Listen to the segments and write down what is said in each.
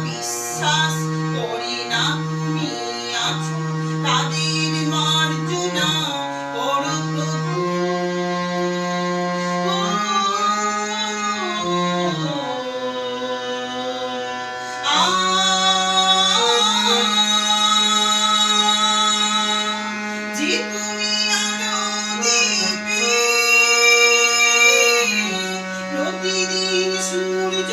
বিশ্বাস করে না মিয়াছো তাদের মার্জনা করো প্রভু যে তুমি আলো দেবে প্রতিদিন সূর্য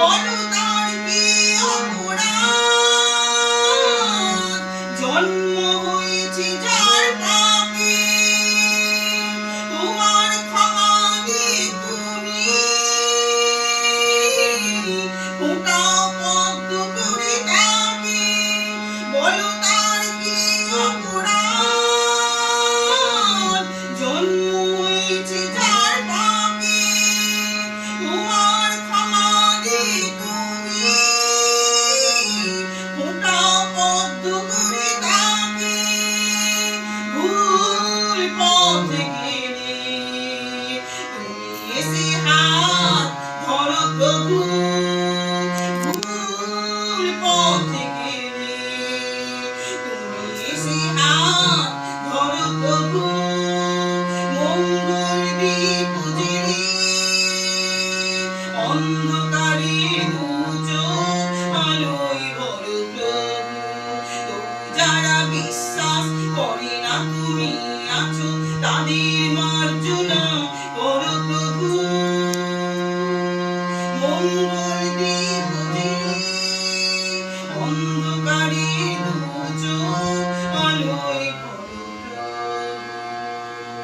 Follow যারা বিশ্বাস তুমি আছো তাদের অন্ধকারী দু আলোয়